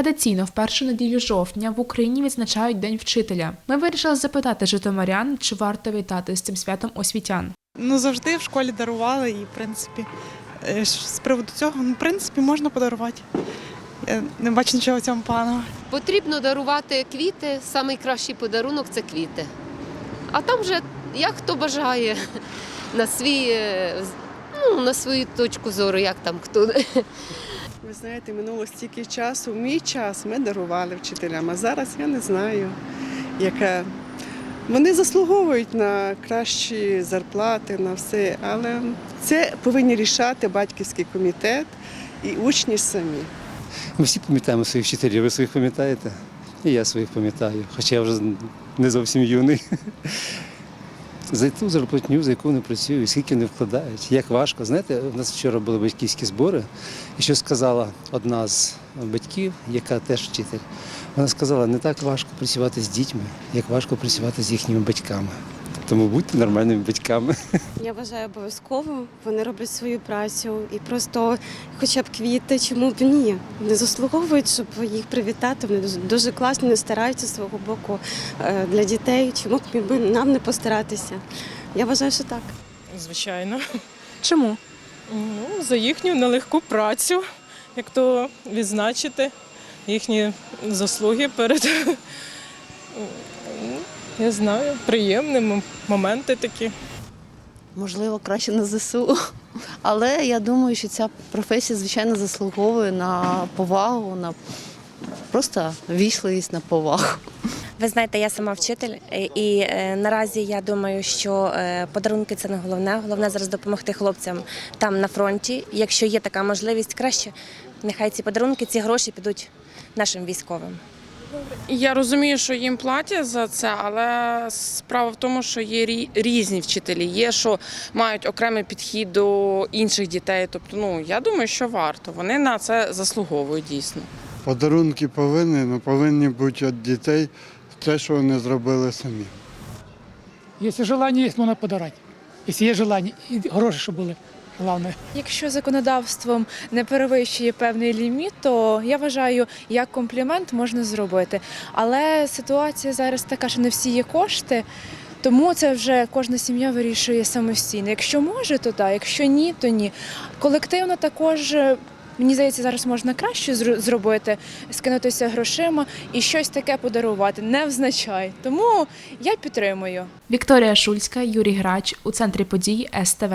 Традиційно в першу неділю жовтня в Україні відзначають День вчителя. Ми вирішили запитати житомирян, чи варто вітати з цим святом освітян. Ну, завжди в школі дарували і, в принципі, е, з приводу цього, ну, в принципі, можна подарувати. Я не бачу нічого в цьому поганого. Потрібно дарувати квіти. Найкращий подарунок це квіти. А там вже як хто бажає на свій, е, ну, на свою точку зору, як там хто. Ви знаєте, минуло стільки часу. В мій час ми дарували вчителям, а зараз я не знаю, яка. Вони заслуговують на кращі зарплати, на все, але це повинні рішати батьківський комітет і учні самі. Ми всі пам'ятаємо своїх вчителів, ви своїх пам'ятаєте? І я своїх пам'ятаю, хоча я вже не зовсім юний. За ту зарплатню, за яку вони працюють, скільки вони вкладають, як важко. Знаєте, у нас вчора були батьківські збори, і що сказала одна з батьків, яка теж вчитель, вона сказала, не так важко працювати з дітьми, як важко працювати з їхніми батьками. Тому будьте нормальними батьками. Я вважаю обов'язково. Вони роблять свою працю і просто хоча б квіти, чому б ні. Вони заслуговують, щоб їх привітати. Вони дуже, класно вони стараються з свого боку е, для дітей. Чому б нам не постаратися? Я вважаю, що так. Звичайно. Чому? Ну, за їхню нелегку працю, як то відзначити їхні заслуги перед. Я знаю, приємні моменти такі. Можливо, краще на ЗСУ. Але я думаю, що ця професія, звичайно, заслуговує на повагу, на просто вічливість, на повагу. Ви знаєте, я сама вчитель, і е, наразі я думаю, що е, подарунки це не головне. Головне зараз допомогти хлопцям там на фронті. Якщо є така можливість, краще нехай ці подарунки, ці гроші підуть нашим військовим. Я розумію, що їм платять за це, але справа в тому, що є різні вчителі. Є, що мають окремий підхід до інших дітей. Тобто, ну я думаю, що варто. Вони на це заслуговують дійсно. Подарунки повинні, але повинні бути від дітей те, що вони зробили самі. Якщо желання є, можна подарувати. Якщо є желання, і гроші, щоб були, головне. Якщо законодавством не перевищує певний ліміт, то я вважаю, як комплімент можна зробити. Але ситуація зараз така, що не всі є кошти. Тому це вже кожна сім'я вирішує самостійно. Якщо може, то так, якщо ні, то ні. Колективно також. е, Мені здається, зараз можна краще зр- зробити, скинутися грошима і щось таке подарувати. Не взначай. Тому я підтримую. Вікторія Шульська, Юрій Грач у центрі подій СТВ.